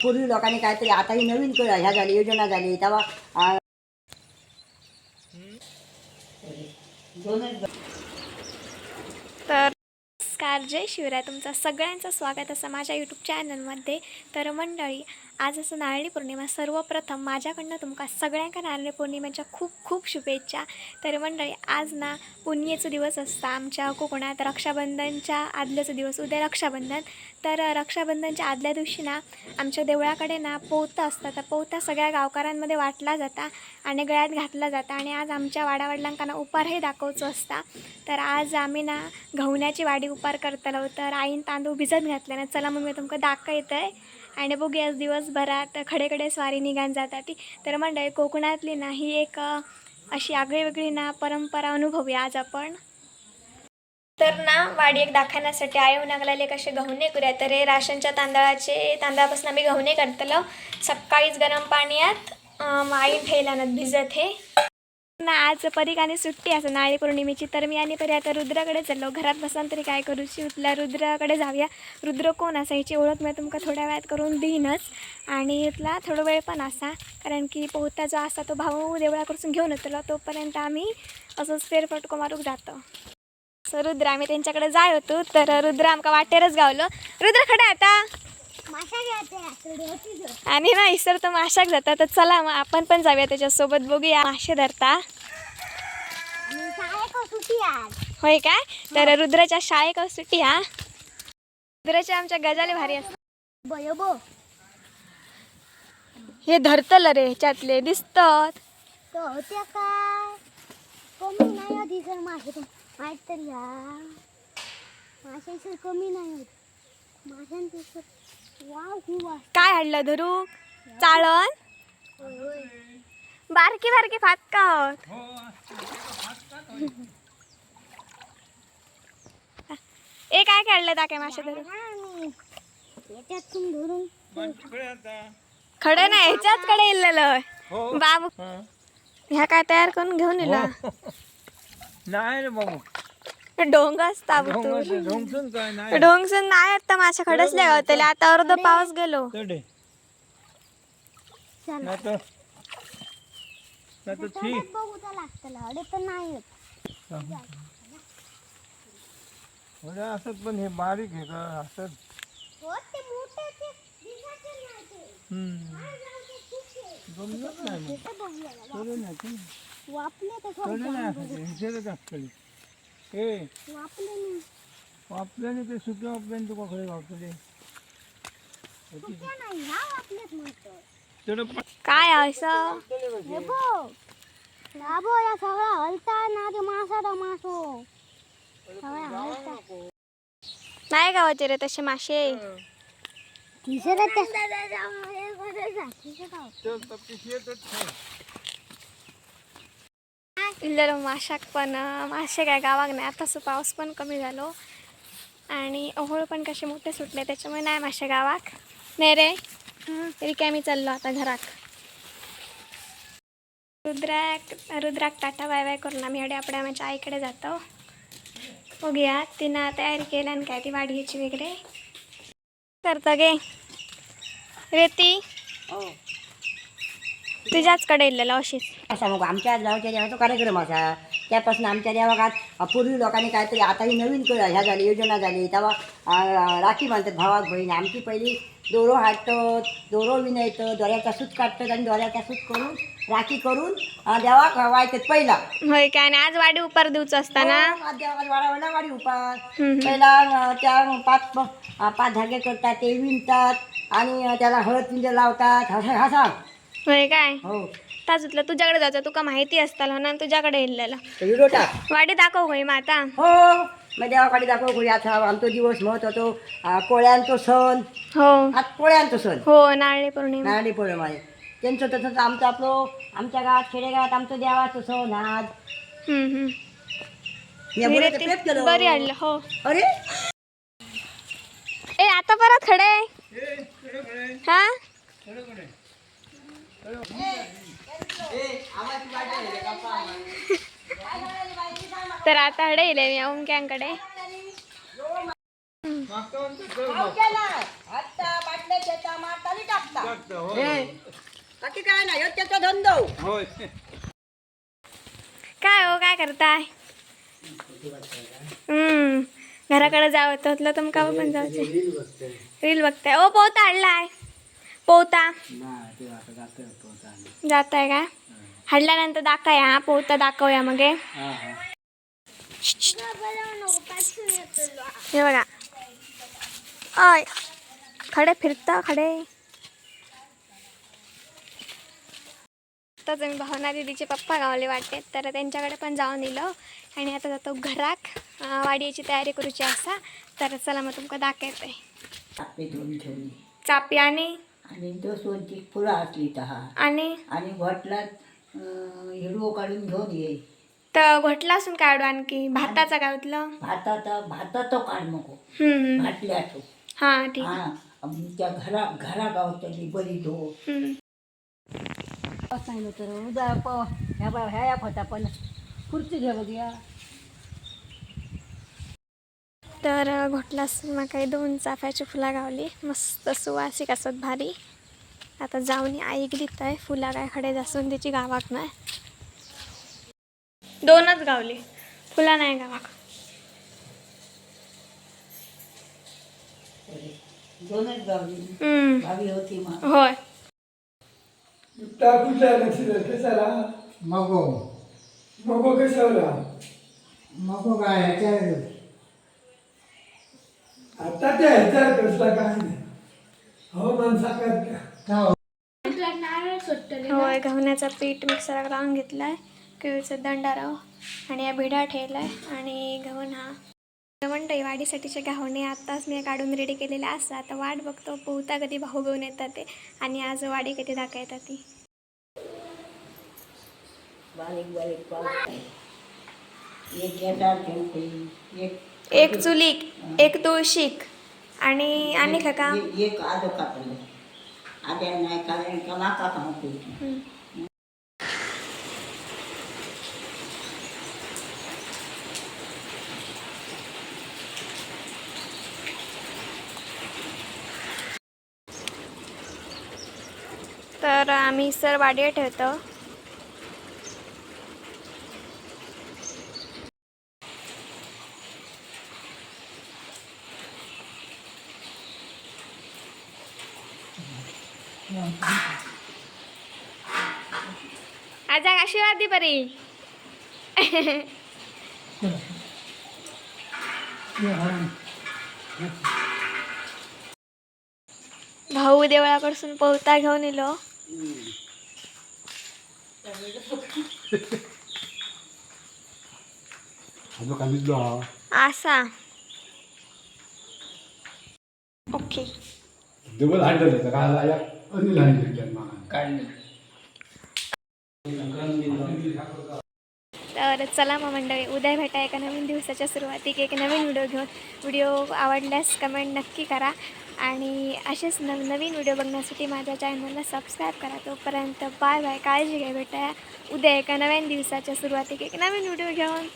पूर्वी लोकांनी काहीतरी आता ही नवीन ह्या झाली योजना झाली तेव्हा तर नमस्कार जय शिवराय. तुमचं सगळ्यांचं स्वागत असं माझ्या यूट्यूब चॅनलमध्ये तर मंडळी आज असं नारळी पौर्णिमा सर्वप्रथम माझ्याकडनं तुमका सगळ्यांका नारळी पौर्णिमेच्या खूप खूप शुभेच्छा. तर मंडळी आज ना पुण्येचो दिवस असता. आमच्या कोकणात रक्षाबंधनच्या आदल्याचा दिवस उद्या रक्षाबंधन. तर रक्षाबंधनच्या आदल्या दिवशी ना आमच्या देवळाकडे ना पोहता असतात तर पोहता सगळ्या गावकऱ्यांमध्ये वाटला जाता आणि गळ्यात घातला जाता आणि आज आमच्या वाडावडिलांका ना उपारही दाखवचो असता. तर आज आम्ही ना घवण्याची वाडी उपार करतलो. तर आईन तांदूळ भिजत घातले ना. चला मग मी तुमका दाखवत आहे आणि बघूया आज दिवसभरात खडेकडे स्वारी निघान जातात. ती तर मंडळी कोकणातली ना ही एक अशी आगळी वेगळी ना परंपरा अनुभवूया आज आपण. तर ना वाडी एक दाखवण्यासाठी आयो लागलेले कसे गहुने करूया तर हे राशनच्या तांदळाचे तांदळापासून आम्ही गहुने करतलो. सकाळीच गरम पाण्यात माईन ठेवल्यानं भिजत हे. ना आज परीक सुट्टी असं नाळी पौर्णिमेची तर मी आणि परी आता रुद्राकडे चाललो. घरात बसान तरी काय करूची उतल्या रुद्राकडे जाऊया. रुद्र कोण असा? ह्याची ओळख मी तुमका थोड्या वेळात करून देईनच. आणि इथला थोडा वेळ पण असा. कारण की पोहता जो असा तो भाऊ देवळाकडसून घेऊन येतो तोपर्यंत आम्ही असंच फेरफटको मारूक जातो. सो रुद्र आम्ही त्यांच्याकडे जाय होतो. तर रुद्र आमका वाटेरच गावलो. रुद्र खडा आता? आणि ना इसर तर माशाक जाता तर चला मग आपण पण जाऊया त्याच्यासोबत. बघूया मासे धरता. होय काय तर रुद्राच्या शाळेक सुट्टी हा. रुद्राच्या आमच्या गजाले भारी असतात. हे धरतल रे ह्याच्यातले. दिसतात. कमी नाही मासे काय हाडलं धरू? चाळण? बारकी बारकी फाटका. ए काय काढलं टाके मासे धरू याच्यातून धरून? खडे नाही ह्याच्याच कडे इल्लेलं बाबू ह्या काय तयार करून घेऊन इला नाही रे बाबू. डोंग असता ढोंगसून काय नाही. डोंगसून नाही आता माझ्या खडसल्या गावतले आता. अर्ध पाऊस गेलो. नाही तर नाही तर लागतं नाही होत. म्हणजे असत पण हे बारीक आहे का? असत हो नाही हम्म. जमलंच मग. ते. वापले तर नाही नाही वापल्याने ते सुक्या वापल्याने तुका खरे चढ काय असं? हे लाभो या सगळा हलता ना ते मासा तर मासो. सगळा हलता. नाही गावाचे रे तसे मासे. तिसरं ते. इल्लेलो माशाक पण मासे काय गावाक नाही. आता पाऊस पण कमी झालो. आणि ओहोळ पण कसे मोठे सुटले त्याच्यामुळे नाही मासे गावाक. नाही रे. रिकामी काय मी चाललो आता घरात. रुद्राक रुद्राक टाटा बाय बाय करून आम्ही एवढ्या आपल्या आमच्या आईकडे जातो. बघूया तिनं तयारी केल्या आणि काय ती वाढीची वगैरे. करतं गे. रेती. हो. हो तुझ्याचकडे इल्लेला अशीच. असा मग आमच्या गावच्या देवाचा कार्यक्रम असा. त्यापासून आमच्या देवागात पूर्वी लोकांनी काहीतरी आता ही नवीन क- ह्या झाली योजना झाली. तेव्हा राखी बांधतात भावाक बहीण. आमची पहिली दोरो हाडतात दोरो विणयतं दोऱ्याचा सूत काढतात आणि दोऱ्याचा सूत करून राखी करून देवाक वायतात पहिला. होय काय आणि आज वाडी उपार दिवचं असताना हो, वाडा वाडी हम्म. पहिला त्या पाच पाच धागे करतात ते विणतात आणि त्याला हळद पिंजर लावतात. हा हा सांग होय काय? हो. ताजूतलं तुझ्याकडे जायचं तुका माहिती असताल ना तुझ्याकडे इल्लेला तर व्हिडिओ टाक. वाडी दाखव होय माता. हो. मग देवाकडे दाखव कोणी आता आमचा दिवस महत्त्व होतो. आ, कोळ्यांचो सण. हो. आज कोळ्यांचो सण. हो नारळी पौर्णिमा. नारळी पौर्णिमा. आहे त्यांचं तसंच आमचं आपलं आमच्या गावात खेडेगावात आमचं देवाचं सण आज. हम्म, मी केलं. बरी आणलं हो. अरे. ए आता परत खडे. हा? तर आता हडे येले मी ओमक्यांकडे काय नाही त्याचा धंदो काय हो काय करताय? हम्म घराकडे जावं होतं तुमका पण जायचं रील बघताय ओ पोत आणलाय. पोहता जाताय का? हडल्यानंतर दाखवा हा पोहता दाखवूया मग. हे. हे. बघा. अय खडे फिरता खडे. तर मी भावना दिदीचे पप्पा गावले वाटते तर त्यांच्याकडे पण जाऊन येलो आणि आता जातो घराक अं, वाडीची तयारी करूची असा. तर चला मग तुमका दाखवते. आपली धुवून ठेवली. चापी आणि आणि दोसवंती फुलं असली तहा आणि? आणि भटला हिरवो काढून घेऊन ये. तर घोटला असून काढू आणखी? भाताचा गावतलं भाताचा भाताचा काढ नको. हम्म भाटल्याचो हां ठीक. हा आमच्या घरा घरा गावतली बरी धो हम्म. सांगितलं तर उद्या प ह्या बा ह्या होता पण खुर्ची घे बघूया तर घोटला असून मग काही दोन चाफ्याची फुलं गावली. मस्त सुवासिक असत भारी. आता जाऊन आई दित आहे. फुला काय खडे जासून त्याची गावाक नाही. दोनच गावली. फुला नाही गावाक. होय. मगो. मग कशाला? मगो काय ह्याच्या आता त्या ह्याच्यावर कसला काय नाही. हो माणसाकडे त्या का होय गव्हाण्याचा पीठ मिक्सरला लावून घेतलाय. केळीचं दंडाराव आणि या भिडा ठेवलाय. आणि गव्हाण हा मंडई वाढीसाठीचे गव्हाणे आत्ताच मी काढून रेडी केलेले असतात. आता वाट बघतो पोहता कधी भाऊ घेऊन येतात ते. आणि आज वाडी कधी दाखवतात ती. बारीक बारीक एक येतात एक चुलीक एक तुळशीक आणि आणि का का एक- एक आदो कापलं आद्या नाही कारण का तर आम्ही सर वाडीवर ठेवतो. आजा आशीर्वाद दे बरी भाऊ देवळाकडसून पोहता घेऊन येलो असा ओके. डबल हँडल येतं काय अनिल तर चला मग मंडळी उद्या भेटा एका नवीन दिवसाच्या सुरुवातीक एक नवीन व्हिडिओ घेऊन. व्हिडिओ आवडल्यास कमेंट नक्की करा. आणि असेच नव नवीन व्हिडिओ बघण्यासाठी माझ्या चॅनलला सबस्क्राईब करा. तोपर्यंत बाय बाय काळजी घ्या भेटा उद्या एका नवीन दिवसाच्या सुरुवातीक एक नवीन व्हिडिओ घेऊन.